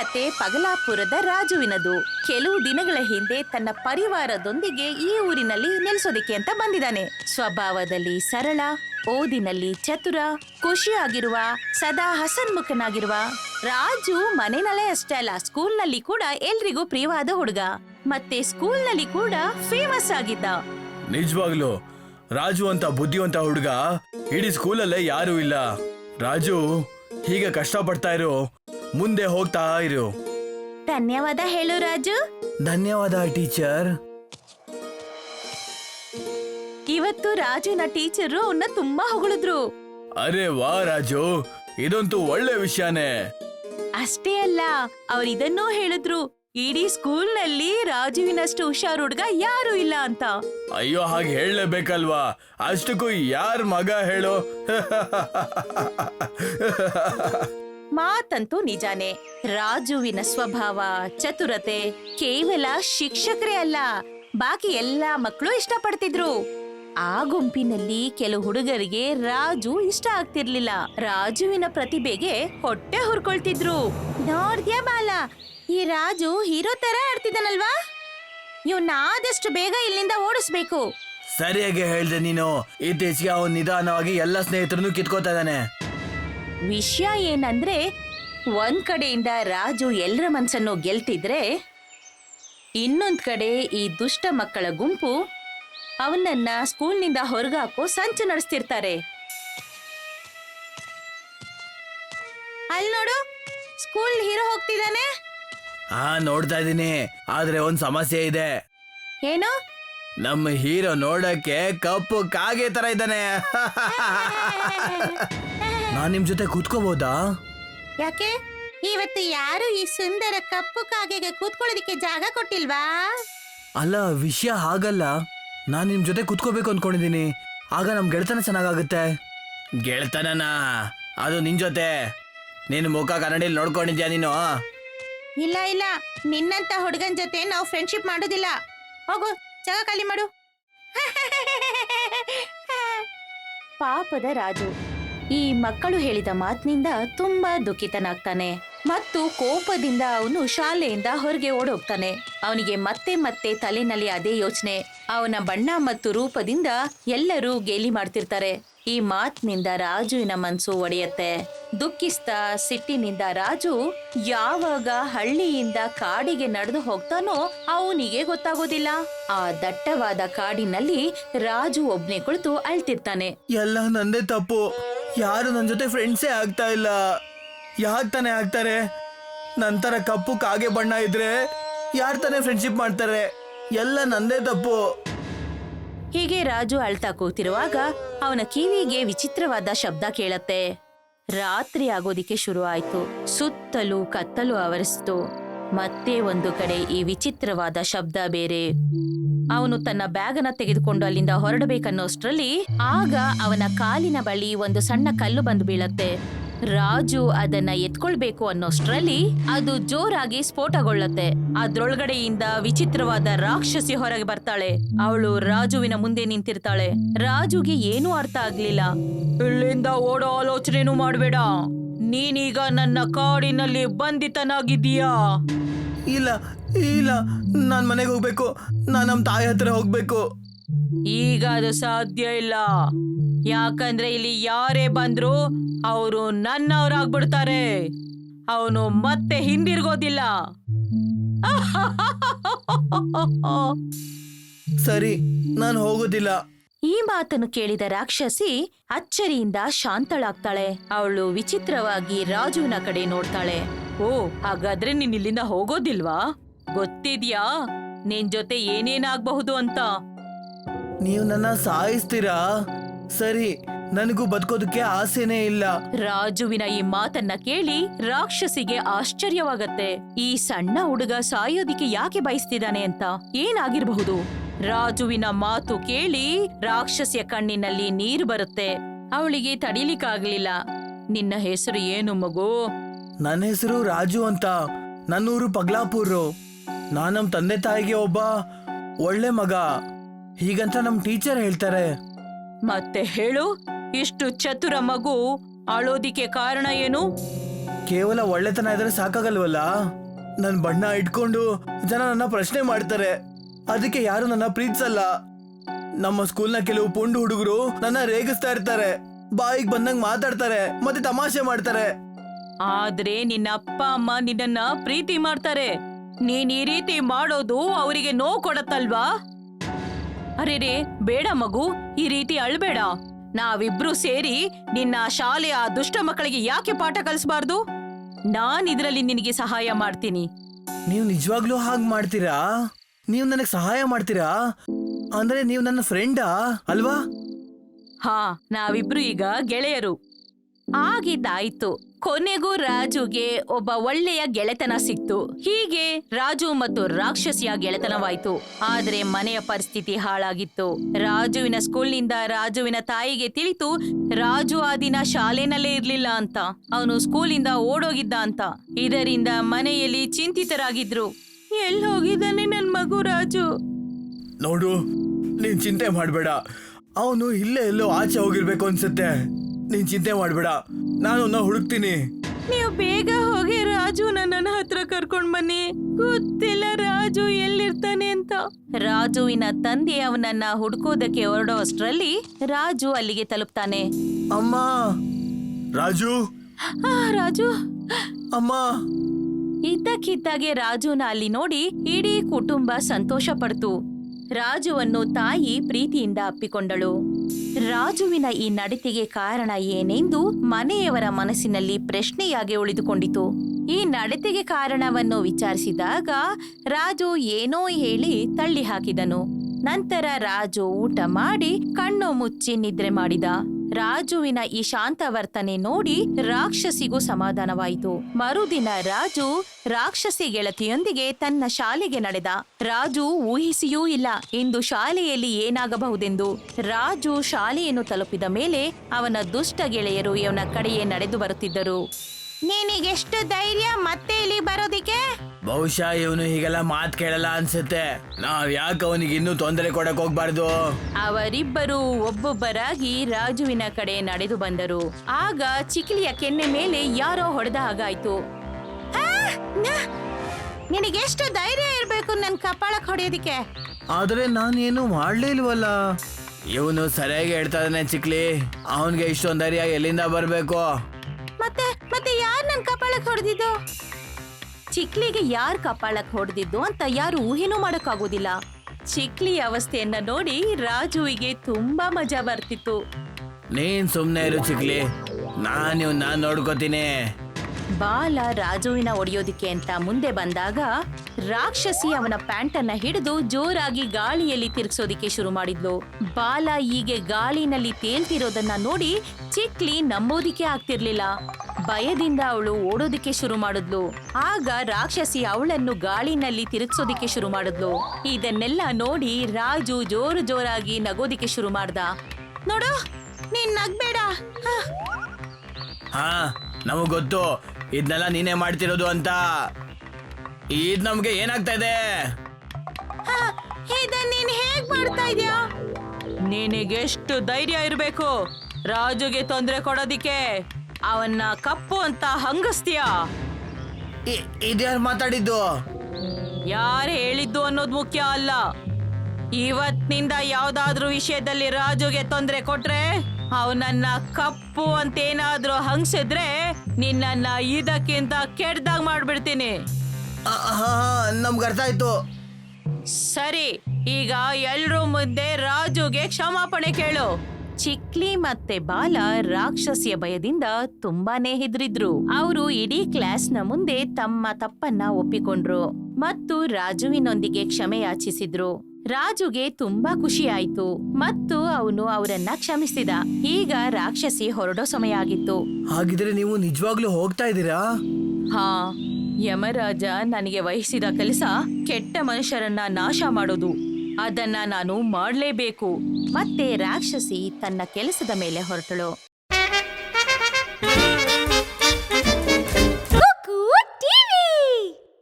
ಕತೆ ಪಗಲಾಪುರದ ರಾಜುವಿನದು. ಕೆಲವು ದಿನಗಳ ಹಿಂದೆ ತನ್ನ ಪರಿವಾರದೊಂದಿಗೆ ಈ ಊರಿನಲ್ಲಿ ನೆಲೆಸೋದಿಕ್ಕೆ ಅಂತ ಬಂದಿದ್ದಾನೆ. ಸ್ವಭಾವದಲ್ಲಿ ಸರಳ, ಓದಿನಲ್ಲಿ ಚತುರ, ಖುಷಿಯಾಗಿರುವ, ಸದಾ ಹಸನ್ಮುಖನಾಗಿರುವ ರಾಜು ಮನೆಯಲ್ಲೇ ಅಷ್ಟೇ ಅಲ್ಲ, ಸ್ಕೂಲ್ನಲ್ಲಿ ಕೂಡ ಎಲ್ರಿಗೂ ಪ್ರಿಯವಾದ ಹುಡುಗ. ಮತ್ತೆ ಸ್ಕೂಲ್ನಲ್ಲಿ ಕೂಡ ಫೇಮಸ್ ಆಗಿದ್ದ. ನಿಜವಾಗ್ಲು ರಾಜು ಅಂತ ಬುದ್ಧಿವಂತ ಹುಡುಗ ಇಡೀ ಸ್ಕೂಲಲ್ಲೇ ಯಾರೂ ಇಲ್ಲ. ರಾಜು, ಹೀಗೆ ಕಷ್ಟಪಡ್ತಾ ಇರು. ಮುಂದೆ ಹೋಗ್ತಾ ಇರು. ಧನ್ಯವಾದ ಹೇಳು ರಾಜು. ಧನ್ಯವಾದ ಟೀಚರ್. ಇವತ್ತು ರಾಜುನ ಟೀಚರು ಅವನ್ನ ತುಂಬಾ ಹೊಗಳಿದ್ರು. ಅರೆ ವಾ ರಾಜು ಇದಂತೂ ಒಳ್ಳೆ ವಿಷಯನೇ. ಅಷ್ಟೇ ಅಲ್ಲ ಅವ್ರು ಇದನ್ನೂ ಹೇಳಿದ್ರು ಇಡೀ ಸ್ಕೂಲ್ನಲ್ಲಿ ರಾಜುವಿನಷ್ಟು ಹುಷಾರ್ ಹುಡುಗ ಯಾರು ಇಲ್ಲ ಅಂತ. ಅಯ್ಯೋ ಹಾಗೆ ಹೇಳಲೇಬೇಕಲ್ವಾ? ಅಷ್ಟಕ್ಕೂ ಯಾರ್ ಮಗ ಹೇಳು? ಮಾತಂತೂ ನಿಜಾನೆ. ರಾಜುವಿನ ಸ್ವಭಾವ, ಚತುರತೆ ಕೇವಲ ಶಿಕ್ಷಕರೇ ಅಲ್ಲ, ಬಾಕಿ ಎಲ್ಲಾ ಮಕ್ಕಳು ಇಷ್ಟಪಡ್ತಿದ್ರು. ಆ ಗುಂಪಿನಲ್ಲಿ ಕೆಲವು ಹುಡುಗರಿಗೆ ರಾಜು ಇಷ್ಟ ಆಗ್ತಿರ್ಲಿಲ್ಲ. ರಾಜುವಿನ ಪ್ರತಿಭೆಗೆ ಹೊಟ್ಟೆ ಹುರ್ಕೊಳ್ತಿದ್ರು. ನೋಡ್ದ್ಯಾ ಬಾಲ, ಈ ರಾಜು ಹೀರೋ ತರ ಆಡ್ತಿದ್ದಾನಲ್ವಾ? ಇವ್ನ ಆದಷ್ಟು ಬೇಗ ಇಲ್ಲಿಂದ ಓಡಿಸ್ಬೇಕು. ಸರಿಯಾಗಿ ಹೇಳ್ದೆ ನೀನು. ಇತ್ತೀಚೆಗೆ ಅವನು ನಿಧಾನವಾಗಿ ಎಲ್ಲ ಸ್ನೇಹಿತರನ್ನು ಕಿತ್ಕೋತಾ ವಿಷಯ ಏನಂದ್ರೆ ಒಂದ್ ಕಡೆಯಿಂದ ರಾಜು ಎಲ್ಲರ ಮನ್ಸನ್ನು ಗೆಲ್ತಿದ್ರೆ ಇನ್ನೊಂದ್ ಕಡೆ ಈ ದುಷ್ಟ ಮಕ್ಕಳ ಗುಂಪು ಅವನನ್ನ ಸ್ಕೂಲ್ನಿಂದ ಹೊರಗಾಕೋ ಸಂಚು ನಡೆಸ್ತಿರ್ತಾರೆ. ಅಲ್ಲಿ ನೋಡು ಸ್ಕೂಲ್ ಹೀರೋ ಹೋಗ್ತಿದ್ದಾನೆ ಹಾ ನೋಡ್ತಾ ಇದ್ದೀನಿ. ಆದ್ರೆ ಒಂದ್ ಸಮಸ್ಯೆ ಇದೆ. ಏನು? ನಮ್ಮ ಹೀರೋ ನೋಡಕ್ಕೆ ಕಪ್ಪು ಕಾಗೆ ತರ ಇದ್ದಾನೆ. ನಾನ್ ನಿಮ್ ಜೊತೆ ಕೂತ್ಕೋಬಹುದಾ ಯಾಕೆ? ಇವತ್ತು ಯಾರು ಈ ಸುಂದರ ಕಪ್ಪು ಕಾಗೆಗೆ ಕೂತ್ಕೊಳ್ಳೋದಿಕ್ಕೆ ಜಾಗ ಕೊಟ್ಟಿಲ್ವಾ? ಅಲ್ಲ ವಿಷಯ ಹಾಗಲ್ಲ. ನಾನ್ ನಿಮ್ ಜೊತೆ ಕೂತ್ಕೋಬೇಕು ಅನ್ಕೊಂಡಿದೀನಿ. ಆಗ ನಮ್ ಗೆಳತನ ಚೆನ್ನಾಗಾಗುತ್ತೆ. ಗೆಳೆತನನ? ಅದು ನಿನ್ ಜೊತೆ. ನಿನ್ ಮುಖ ಕನ್ನಡಿಲಿ ನೋಡ್ಕೊಂಡಿದ್ಯಾ ನೀನು? ಇಲ್ಲ ಇಲ್ಲ. ನಿನ್ನಂತ ಹುಡುಗನ್ ಜೊತೆ ನಾವು ಫ್ರೆಂಡ್ಶಿಪ್ ಮಾಡೋದಿಲ್ಲ. ಹೋಗು ಜಾಗ ಖಾಲಿ ಮಾಡು. ಪಾಪದ ರಾಜು. ಈ ಮಕ್ಕಳು ಹೇಳಿದ ಮಾತಿನಿಂದ ತುಂಬಾ ದುಃಖಿತನಾಗ್ತಾನೆ. ಮತ್ತು ಕೋಪದಿಂದ ಅವನು ಶಾಲೆಯಿಂದ ಹೊರಗೆ ಓಡೋಗ್ತಾನೆ. ಅವನಿಗೆ ಮತ್ತೆ ಮತ್ತೆ ತಲೆನಲ್ಲಿ ಅದೇ ಯೋಚನೆ. ಅವನ ಬಣ್ಣ ಮತ್ತು ರೂಪದಿಂದ ಎಲ್ಲರೂ ಗೇಲಿ ಮಾಡ್ತಿರ್ತಾರೆ. ಈ ಮಾತಿನಿಂದ ರಾಜುವಿನ ಮನ್ಸು ಒಡೆಯತ್ತೆ. ದುಃಖಿಸ್ತಾ ಸಿಟ್ಟಿನಿಂದ ರಾಜು ಯಾವಾಗ ಹಳ್ಳಿಯಿಂದ ಕಾಡಿಗೆ ನಡೆದು ಹೋಗ್ತಾನೋ ಅವನಿಗೆ ಗೊತ್ತಾಗೋದಿಲ್ಲ. ಆ ದಟ್ಟವಾದ ಕಾಡಿನಲ್ಲಿ ರಾಜು ಒಬ್ನೇ ಕುಳಿತು ಅಳ್ತಿರ್ತಾನೆ. ಎಲ್ಲ ನಂದೇ ತಪ್ಪು. ಯಾರು ನನ್ನ ಜೊತೆ ಫ್ರೆಂಡ್ಸೇ ಆಗ್ತಾ ಇಲ್ಲ. ಯಾಕ್ ತಾನೇ ಆಗ್ತಾರೆ? ನಂತರ ಕಪ್ಪು ಕಾಗೆ ಬಣ್ಣ ಇದ್ರೆ ಯಾರ ತಾನೇ ಫ್ರೆಂಡ್ಶಿಪ್ ಮಾಡ್ತಾರೆ? ಎಲ್ಲ ನಂದೇ ತಪ್ಪು. ಹೀಗೆ ರಾಜು ಅಳ್ತಾ ಕೂತಿರುವಾಗ ಅವನ ಕಿವಿಗೆ ವಿಚಿತ್ರವಾದ ಶಬ್ದ ಕೇಳತ್ತೆ. ರಾತ್ರಿ ಆಗೋದಿಕ್ಕೆ ಶುರು ಆಯ್ತು ಸುತ್ತಲೂ ಕತ್ತಲು ಆವರಿಸ್ತು. ಮತ್ತೆ ಒಂದು ಕಡೆ ಈ ವಿಚಿತ್ರವಾದ ಶಬ್ದ ಬೇರೆ. ಅವನು ತನ್ನ ಬ್ಯಾಗನ್ನ ತೆಗೆದುಕೊಂಡು ಅಲ್ಲಿಂದ ಹೊರಡಬೇಕನ್ನೋಷ್ಟ್ರಲ್ಲಿ ಆಗ ಅವನ ಕಾಲಿನ ಬಳಿ ಒಂದು ಸಣ್ಣ ಕಲ್ಲು ಬಂದು ಬೀಳತ್ತೆ. ರಾಜು ಅದನ್ನ ಎತ್ಕೊಳ್ಬೇಕು ಅನ್ನೋಷ್ಟ್ರಲ್ಲಿ ಅದು ಜೋರಾಗಿ ಸ್ಫೋಟಗೊಳ್ಳತ್ತೆ. ಅದ್ರೊಳಗಡೆಯಿಂದ ವಿಚಿತ್ರವಾದ ರಾಕ್ಷಸಿ ಹೊರಗೆ ಬರ್ತಾಳೆ. ಅವಳು ರಾಜುವಿನ ಮುಂದೆ ನಿಂತಿರ್ತಾಳೆ. ರಾಜುಗೆ ಏನೂ ಅರ್ಥ ಆಗ್ಲಿಲ್ಲ. ಇಲ್ಲಿಂದ ಓಡೋ ಆಲೋಚನೆನೂ ಮಾಡ್ಬೇಡ. ನೀನೀಗ ನನ್ನ ಕಾಡಿನಲ್ಲಿ ಬಂಧಿತನಾಗಿದ್ದೀಯಾ? ಇಲ್ಲ ಇಲ್ಲ. ನಾನ್ ಮನೆಗೆ ಹೋಗ್ಬೇಕು. ನಾನ್ ನಮ್ ತಾಯಿ ಹತ್ರ ಹೋಗ್ಬೇಕು. ಈಗ ಅದು ಸಾಧ್ಯ ಇಲ್ಲ. ಯಾಕಂದ್ರೆ ಇಲ್ಲಿ ಯಾರೇ ಬಂದ್ರು ಅವರು ನನ್ನವರಾಗ್ಬಿಡ್ತಾರೆ. ಅವನು ಮತ್ತೆ ಹಿಂದಿರ್ಗೋದಿಲ್ಲ. ಸರಿ ನಾನು ಹೋಗೋದಿಲ್ಲ. ಈ ಮಾತನ್ನು ಕೇಳಿದ ರಾಕ್ಷಸಿ ಅಚ್ಚರಿಯಿಂದ ಶಾಂತಳಾಗ್ತಾಳೆ. ಅವಳು ವಿಚಿತ್ರವಾಗಿ ರಾಜುವಿನ ಕಡೆ ನೋಡ್ತಾಳೆ. ಓ ಹಾಗಾದ್ರೆ ನೀನ್ ಇಲ್ಲಿಂದ ಹೋಗೋದಿಲ್ವಾ? ಗೊತ್ತಿದ್ಯಾ? ನಿನ್ ಜೊತೆ ಏನೇನಾಗ್ಬಹುದು ಅಂತ? ನೀವು ನನ್ನ ಸಾಯಿಸ್ತೀರಾ? ಸರಿ ನನಗೂ ಬದುಕೋದಕ್ಕೆ ಆಸೆನೇ ಇಲ್ಲ. ರಾಜುವಿನ ಈ ಮಾತನ್ನ ಕೇಳಿ ರಾಕ್ಷಸಿಗೆ ಆಶ್ಚರ್ಯವಾಗತ್ತೆ. ಈ ಸಣ್ಣ ಹುಡುಗ ಸಾಯೋದಿಕ್ಕೆ ಯಾಕೆ ಬಯಸ್ತಿದ್ದಾನೆ ಅಂತ ಏನಾಗಿರಬಹುದು? ರಾಜುವಿನ ಮಾತು ಕೇಳಿ ರಾಕ್ಷಸಿಯ ಕಣ್ಣಿನಲ್ಲಿ ನೀರು ಬರುತ್ತೆ. ಅವಳಿಗೆ ತಡಿಲಿಕ್ಕಾಗ್ಲಿಲ್ಲ. ನಿನ್ನ ಹೆಸರು ಏನು ಮಗು? ನನ್ನ ಹೆಸರು ರಾಜು ಅಂತ. ನನ್ನೂರು ಪಗ್ಲಾಪುರು ನಾನು ನಮ್ ತಂದೆ ತಾಯಿಗೆ ಒಬ್ಬ ಒಳ್ಳೆ ಮಗ. ಹೀಗಂತ ನಮ್ ಟೀಚರ್ ಹೇಳ್ತಾರೆ. ಮತ್ತೆ ಹೇಳು ಇಷ್ಟು ಚತುರ ಮಗು ಅಳೋದಿಕ್ಕೆ ಕಾರಣ ಏನು? ಕೇವಲ ಒಳ್ಳೆತನ ಇದ್ರೆ ಸಾಕಾಗಲ್ವಲ್ಲ? ನನ್ನ ಬಣ್ಣ ಇಟ್ಕೊಂಡು ಜನ ನನ್ನ ಪ್ರಶ್ನೆ ಮಾಡ್ತಾರೆ. ಅದಕ್ಕೆ ಯಾರು ನನ್ನ ಪ್ರೀತಿಸಲ್ಲ? ನಮ್ಮ ಸ್ಕೂಲ್ನ ಕೆಲವು ಪುಂಡು ಹುಡುಗರು ನನ್ನ ರೇಗಿಸ್ತಾ ಇರ್ತಾರೆ. ಬಾಯಿಗೆ ಬಂದಂಗ್ ಮಾತಾಡ್ತಾರೆ ಮತ್ತೆ ತಮಾಷೆ ಮಾಡ್ತಾರೆ. ಆದ್ರೆ ನಿನ್ನ ಅಪ್ಪ ಅಮ್ಮ ನಿನ್ನನ್ನ ಪ್ರೀತಿ ಮಾಡ್ತಾರೆ. ನೀನ್ ಈ ರೀತಿ ಮಾಡೋದು ಅವರಿಗೆ ನೋವು ಕೊಡತ್ತಲ್ವಾ? ಅರೆ ರೇ ಬೇಡ ಮಗು ಈ ರೀತಿ ಅಳ್ಬೇಡ. ನಾವಿಬ್ರು ಸೇರಿ ನಿನ್ನ ಶಾಲೆಯ ದುಷ್ಟ ಮಕ್ಕಳಿಗೆ ಯಾಕೆ ಪಾಠ ಕಲಿಸಬಾರ್ದು? ನಾನ್ ಇದ್ರಲ್ಲಿ ನಿನಗೆ ಸಹಾಯ ಮಾಡ್ತೀನಿ. ನೀವು ನಿಜವಾಗ್ಲೂ ಹಾಗೆ ಮಾಡ್ತೀರಾ? ನೀವು ನನಗೆ ಸಹಾಯ ಮಾಡ್ತೀರಾ? ಅಂದ್ರೆ ನೀವು ನನ್ನ ಫ್ರೆಂಡಾ ಅಲ್ವಾ? ಹಾ, ನಾವಿಬ್ರು ಈಗ ಗೆಳೆಯರು. ಆಗಿದ್ದಾಯ್ತು. ಕೊನೆಗೂ ರಾಜುಗೆ ಒಬ್ಬ ಒಳ್ಳೆಯ ಗೆಳೆತನ ಸಿಕ್ತು. ಹೀಗೆ ರಾಜು ಮತ್ತು ರಾಕ್ಷಸಿಯ ಗೆಳೆತನವಾಯ್ತು. ಆದ್ರೆ ಮನೆಯ ಪರಿಸ್ಥಿತಿ ಹಾಳಾಗಿತ್ತು. ರಾಜುವಿನ ಸ್ಕೂಲ್ನಿಂದ ರಾಜುವಿನ ತಾಯಿಗೆ ತಿಳಿತು, ರಾಜು ಆ ದಿನ ಶಾಲೆನಲ್ಲೇ ಇರ್ಲಿಲ್ಲ ಅಂತ. ಅವನು ಸ್ಕೂಲಿಂದ ಓಡೋಗಿದ್ದ ಅಂತ. ಇದರಿಂದ ಮನೆಯಲ್ಲಿ ಚಿಂತಿತರಾಗಿದ್ರು. ಎಲ್ಲಿ ಹೋಗಿದ್ದಾನೆ ನನ್ನ ಮಗು ರಾಜು? ನೋಡು ನೀನ್ ಚಿಂತೆ ಮಾಡಬೇಡ. ಅವನು ಇಲ್ಲೇ ಎಲ್ಲೋ ಆಚೆ ಹೋಗಿರ್ಬೇಕು ಅನ್ಸುತ್ತೆ. ನೀನ್ ಚಿಂತೆ ಮಾಡಬೇಡ. ನಾನು ಅವನ್ನ ಹುಡುಕ್ತೀನಿ. ನೀವು ಬೇಗ ಹೋಗಿ ರಾಜು ನನ್ನ ಹತ್ರ ಕರ್ಕೊಂಡ್ ಬನ್ನಿ. ಗೊತ್ತಿಲ್ಲ ರಾಜು ಎಲ್ಲಿರ್ತಾನೆ ಅಂತ. ರಾಜುವಿನ ತಂದೆ ಅವನನ್ನ ಹುಡುಕೋದಕ್ಕೆ ಹೊರಡೋ ಅಷ್ಟ್ರಲ್ಲಿ ರಾಜು ಅಲ್ಲಿಗೆ ತಲುಪ್ತಾನೆ. ಅಮ್ಮ ರಾಜು? ಆ ರಾಜು? ಅಮ್ಮ ಇದ್ದಕ್ಕಿದ್ದಾಗೆ ರಾಜುನ ಅಲ್ಲಿ ನೋಡಿ ಇಡೀ ಕುಟುಂಬ ಸಂತೋಷ ಪಡ್ತು ರಾಜುವನ್ನು ತಾಯಿ ಪ್ರೀತಿಯಿಂದ ಅಪ್ಪಿಕೊಂಡಳು. ರಾಜುವಿನ ಈ ನಡತೆಗೆ ಕಾರಣ ಏನೆಂದು ಮನೆಯವರ ಮನಸ್ಸಿನಲ್ಲಿ ಪ್ರಶ್ನೆಯಾಗಿ ಉಳಿದುಕೊಂಡಿತು. ಈ ನಡತೆಗೆ ಕಾರಣವನ್ನು ವಿಚಾರಿಸಿದಾಗ ರಾಜು ಏನೋ ಹೇಳಿ ತಳ್ಳಿ ಹಾಕಿದನು ನಂತರ ರಾಜು ಊಟ ಮಾಡಿ ಕಣ್ಣು ಮುಚ್ಚಿ ನಿದ್ರೆ ಮಾಡಿದ. ರಾಜುವಿನ ಈ ಶಾಂತ ವರ್ತನೆ ನೋಡಿ ರಾಕ್ಷಸಿಗೂ ಸಮಾಧಾನವಾಯಿತು. ಮರುದಿನ ರಾಜು ರಾಕ್ಷಸಿ ಗೆಳತಿಯೊಂದಿಗೆ ತನ್ನ ಶಾಲೆಗೆ ನಡೆದ. ರಾಜು ಊಹಿಸಿಯೂ ಇಲ್ಲ ಇಂದು ಶಾಲೆಯಲ್ಲಿ ಏನಾಗಬಹುದೆಂದು. ರಾಜು ಶಾಲೆಯನ್ನು ತಲುಪಿದ ಮೇಲೆ ಅವನ ದುಷ್ಟ ಗೆಳೆಯರು ಇವನ ಕಡೆಯೇ ನಡೆದು ಬರುತ್ತಿದ್ದರು. ನಿನಗೆಷ್ಟು ಧೈರ್ಯ ಮತ್ತೆ ಇಲ್ಲಿ ಬರೋದಿಕ್ಕೆ? ಬಹುಶಃ ಇವನು ಹೀಗೆಲ್ಲ ಮಾತ್ ಕೇಳಲ್ಲ ಅನ್ಸುತ್ತೆ. ನಾವ್ ಯಾಕೆ ಅವನಿಗೆ ಇನ್ನೂ ತೊಂದರೆ ಕೊಡಕ್ ಹೋಗ್ಬಾರ್ದು? ಅವರಿಬ್ಬರು ಒಬ್ಬೊಬ್ಬರಾಗಿ ರಾಜುವಿನ ಕಡೆ ನಡೆದು ಬಂದರು. ಆಗ ಚಿಕ್ಲಿಯ ಕೆನ್ನೆ ಮೇಲೆ ಯಾರೋ ಹೊಡೆದ ಹಾಗಾಯ್ತು. ನಿನಗೆಷ್ಟು ಧೈರ್ಯ ಇರ್ಬೇಕು ನನ್ ಕಪಾಳಕ್ ಹೊಡೆಯೋದಿಕ್ಕೆ? ಆದ್ರೆ ನಾನೇನು ಮಾಡ್ಲೇ ಇಲ್ವಲ್ಲ. ಇವನು ಸರಿಯಾಗಿ ಹೇಳ್ತಾ ಇದ್ದಾನೆ ಚಿಕ್ಲಿ. ಅವನ್ಗೆ ಇಷ್ಟೊಂದ್ ಧೈರ್ಯ ಎಲ್ಲಿಂದ ಬರ್ಬೇಕು? ಮತ್ತೆ ಯಾರ್ ನನ್ ಕಪಾಳಕ್ ಹೊಡೆದಿದ್ದು? ಚಿಕ್ಲಿಗೆ ಯಾರ್ ಕಪಾಳಕ್ ಹೊಡೆದಿದ್ದು ಅಂತ ಯಾರು ಊಹೆನೂ ಮಾಡಕ್ಕಾಗೋದಿಲ್ಲ. ಚಿಕ್ಲಿ ಅವಸ್ಥೆಯನ್ನ ನೋಡಿ ರಾಜುವಿಗೆ ತುಂಬಾ ಮಜಾ ಬರ್ತಿತ್ತು. ನೀನ್ ಸುಮ್ನೆ ಇರು ಚಿಕ್ಲಿ. ನಾನ್ ಇವ್ನ ನೋಡ್ಕೋತೀನಿ. ಬಾಲ ರಾಜುವಿನ ಒಡೆಯೋದಿಕ್ಕೆ ಅಂತ ಮುಂದೆ ಬಂದಾಗ ರಾಕ್ಷಸಿ ಅವನ ಪ್ಯಾಂಟ್ ಅನ್ನ ಹಿಡಿದು ಜೋರಾಗಿ ಗಾಳಿಯಲ್ಲಿ ತಿರುಗಿಸೋದಿಕ್ಕೆ ಶುರು ಮಾಡಿದ್ಲು. ಬಾಲ ಹೀಗೆ ಗಾಳಿನಲ್ಲಿ ತೇಲ್ತಿರೋದನ್ನ ನೋಡಿ ಚಿಕ್ಲಿ ನಂಬೋದಿಕ್ಕೆ ಆಗ್ತಿರ್ಲಿಲ್ಲ. ಭಯದಿಂದ ಅವಳು ಓಡೋದಿಕ್ಕೆ ಶುರು ಮಾಡಿದ್ಲು. ಆಗ ರಾಕ್ಷಸಿ ಅವಳನ್ನು ಗಾಳಿನಲ್ಲಿ ತಿರುಗಿಸೋದಿಕ್ಕೆ ಶುರು ಮಾಡಿದ್ಲು. ಇದನ್ನೆಲ್ಲ ನೋಡಿ ರಾಜು ಜೋರು ಜೋರಾಗಿ ನಗೋದಿಕ್ಕೆ ಶುರು ಮಾಡ್ದ. ನೋಡು ನೀನ್ ನಗ್ಬೇಡ. ಹಾ. ನಮಗ್ ಗೊತ್ತು. ಇದನ್ನೆಲ್ಲ ನೀನೇ ಮಾಡ್ತಿರೋದು ಅಂತ. ಇದ್ ನಮ್ಗೆ ಏನಾಗ್ತಾ ಇದೆ? ನೀನ್ ಹೇಗ್ ಮಾಡ್ತಾ ಇದ್ಯಾ? ನಿನಗೆಷ್ಟು ಧೈರ್ಯ ಇರಬೇಕು. ರಾಜುಗೆ ತೊಂದರೆ ಕೊಡೋದಿಕ್ಕೆ. ಅವನ್ನ ಕಪ್ಪು ಅಂತ ಹಂಗಸ್ತೀಯಾ? ಇದ್ಯಾರು ಮಾತಾಡಿದ್ದು? ಯಾರು ಹೇಳಿದ್ದು ಅನ್ನೋದು ಮುಖ್ಯ ಅಲ್ಲ. ಇವತ್ತಿನಿಂದ ಯಾವ್ದಾದ್ರೂ ವಿಷಯದಲ್ಲಿ ರಾಜುಗೆ ತೊಂದರೆ ಕೊಟ್ರೆ ಅವನನ್ನ ಕಪ್ಪು ಅಂತ ಅಂತೇನಾದ್ರೂ ಹಂಗ್ಸಿದ್ರೆ ನಿನ್ನನ್ನ ಇದಕ್ಕಿಂತ ಕೆಡ್ದಾಗ ಮಾಡ್ಬಿಡ್ತೀನಿ. ನಮ್ಗೆ ಅರ್ಥ ಆಯ್ತು. ಸರಿ ಈಗ ಎಲ್ರೂ ಮುಂದೆ ರಾಜುಗೆ ಕ್ಷಮಾಪಣೆ ಕೇಳು. ಚಿಕ್ಲಿ ಮತ್ತೆ ಬಾಲ ರಾಕ್ಷಸಿಯ ಭಯದಿಂದ ತುಂಬಾನೇ ಹೆದರಿದ್ರು. ಅವರು ಇಡೀ ಕ್ಲಾಸ್ನ ಮುಂದೆ ತಮ್ಮ ತಪ್ಪನ್ನ ಒಪ್ಪಿಕೊಂಡ್ರು ಮತ್ತು ರಾಜುವಿನೊಂದಿಗೆ ಕ್ಷಮೆ ಯಾಚಿಸಿದ್ರು. ರಾಜುಗೆ ತುಂಬಾ ಖುಷಿ ಆಯ್ತು ಮತ್ತು ಅವನು ಅವರನ್ನ ಕ್ಷಮಿಸಿದ. ಈಗ ರಾಕ್ಷಸಿ ಹೊರಡೋ ಸಮಯ ಆಗಿತ್ತು. ಹಾಗಿದ್ರೆ ನೀವು ನಿಜವಾಗ್ಲೂ ಹೋಗ್ತಾ ಇದ್ದೀರಾ? ಹಾ ಯಮರಾಜ ನನಗೆ ವಹಿಸಿದ ಕೆಲಸ ಕೆಟ್ಟ ಮನುಷ್ಯರನ್ನ ನಾಶ ಮಾಡೋದು. ಅದನ್ನ ನಾನು ಮಾಡಲೇಬೇಕು. ಮತ್ತೆ ರಾಕ್ಷಸಿ ತನ್ನ ಕೆಲಸದ ಮೇಲೆ ಹೊರಟಳು.